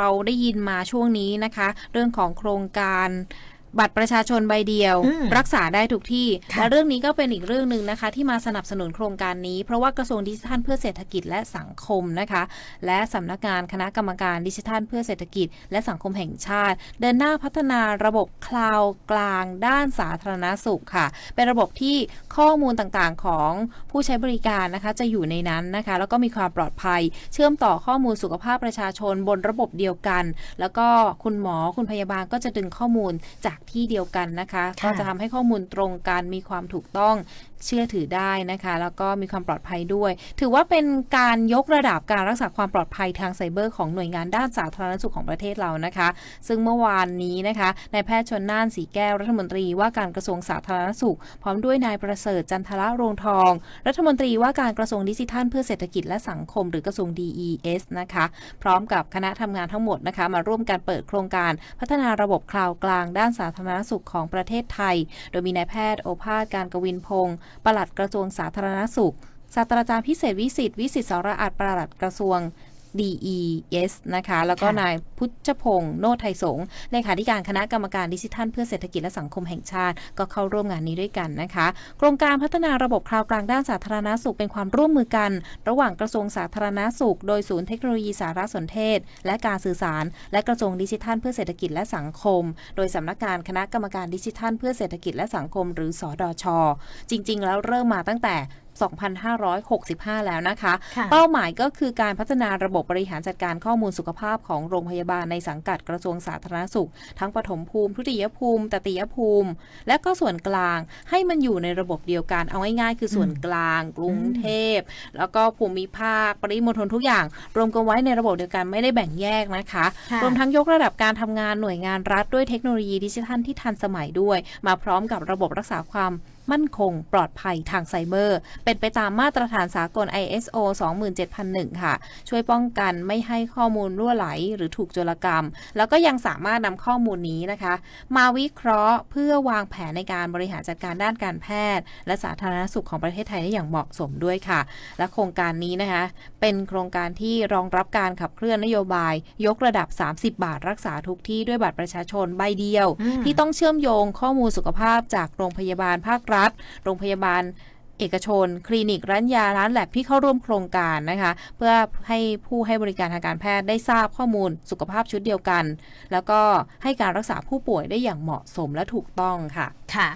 เราได้ยินมาช่วงนี้นะคะ เรื่องของโครงการ บัตรประชาชนใบเดียวอืมรักษาได้ทุกที่ค่ะและเรื่องนี้ก็เป็นอีกเรื่องหนึ่งนะคะ ที่มาสนับสนุนโครงการนี้ เพราะว่ากระทรวงดิจิทัลเพื่อเศรษฐกิจและสังคมนะคะ และสำนักงานคณะกรรมการดิจิทัลเพื่อเศรษฐกิจ และสังคมแห่งชาติ เดินหน้าพัฒนาระบบคลาวด์กลางด้านสาธารณสุขค่ะ เป็นระบบที่ข้อมูลต่างๆของผู้ใช้บริการนะคะจะอยู่ในนั้นนะคะ แล้วก็มีความปลอดภัย เชื่อมต่อข้อมูลสุขภาพประชาชนบนระบบเดียวกัน แล้วก็คุณหมอคุณพยาบาลก็จะดึงข้อมูลจากที่เดียวกันนะคะค่ะก็จะทำให้ข้อมูลตรงกันมีความถูกต้องเชื่อถือได้นะคะ แล้วก็มีความปลอดภัยด้วย ถือว่าเป็นการยกระดับการรักษาความปลอดภัยทางไซเบอร์ของหน่วยงานด้านสาธารณสุขของประเทศเรานะคะ ซึ่งเมื่อวานนี้นะคะนายแพทย์ชนน่านสีแก้วรัฐมนตรีว่าการกระทรวงสาธารณสุข พร้อมด้วยนายประเสริฐจันทระโรงทอง รัฐมนตรีว่าการกระทรวงดิจิทัล เพื่อเศรษฐกิจและสังคม หรือกระทรวง DES นะคะ พร้อมกับคณะทำงานทั้งหมดนะคะ มาร่วมการเปิดโครงการพัฒนาระบบคลาวด์กลางด้านสาธารณสุขของประเทศไทย โดยมีนายแพทย์โอภาสการกวินพงศ์ปลัดกระทรวงสาธารณสุขศาสตราจารย์พิเศษวิสิตวิสิตสรอาจปลัดกระทรวง DES นะคะ แล้วก็ค่ะนายพุทธพงศ์โนไทยสงฆ์เลขาธิการคณะกรรมการดิจิทัลเพื่อเศรษฐกิจและสังคมแห่งชาติ ก็เข้าร่วมงานนี้ด้วยกันนะคะ โครงการพัฒนาระบบคลาวด์กลางด้านสาธารณสุขเป็นความร่วมมือกัน ระหว่างกระทรวงสาธารณสุข โดยศูนย์เทคโนโลยีสารสนเทศ และการสื่อสาร และกระทรวงดิจิทัลเพื่อเศรษฐกิจและสังคม โดยสำนักงานคณะกรรมการดิจิทัลเพื่อเศรษฐกิจและสังคม หรือสอดชจริง ๆ แล้วเริ่มมาตั้งแต่2565 แล้วนะคะค่ะเป้าหมายก็คือการพัฒนาระบบบริหารจัดการข้อมูลสุขภาพของโรงพยาบาลในสังกัดกระทรวงสาธารณสุข ทั้งปฐมภูมิทุติยภูมิตติยภูมิ และก็ส่วนกลางให้มันอยู่ในระบบเดียวกันเอาง่ายๆ คือส่วนกลาง กรุงเทพ แล้วก็ภูมิภาคปริมณฑลทุกอย่าง รวมกันไว้ในระบบเดียวกันไม่ได้แบ่งแยกนะคะค่ะรวมทั้งยกระดับการทำงานหน่วยงานรัฐด้วยเทคโนโลยีดิจิทัลที่ทันสมัยด้วย มาพร้อมกับระบบรักษาความมั่นคงปลอดภัยทางไซเบอร์ เป็นไปตามมาตรฐานสากล ISO 27001 ค่ะ ช่วยป้องกันไม่ให้ข้อมูลรั่วไหลหรือถูกโจรกรรม แล้วก็ยังสามารถนำข้อมูลนี้นะคะ มาวิเคราะห์เพื่อวางแผนในการบริหารจัดการด้านการแพทย์ และสาธารณสุขของประเทศไทยได้อย่างเหมาะสมด้วยค่ะ และโครงการนี้นะคะ เป็นโครงการที่รองรับการขับเคลื่อนนโยบาย ยกระดับ 30 บาทรักษาทุกที่ด้วยบัตรประชาชนใบเดียวอืมที่ต้องเชื่อมโยงข้อมูลสุขภาพจากโรงพยาบาลภาครัฐ โรงพยาบาลเอกชน คลินิก ร้านยา ร้านแลบที่เข้าร่วมโครงการนะคะ เพื่อให้ผู้ให้บริการทางการแพทย์ได้ทราบข้อมูลสุขภาพชุดเดียวกัน แล้วก็ให้การรักษาผู้ป่วยได้อย่างเหมาะสมและถูกต้องค่ะ ค่ะ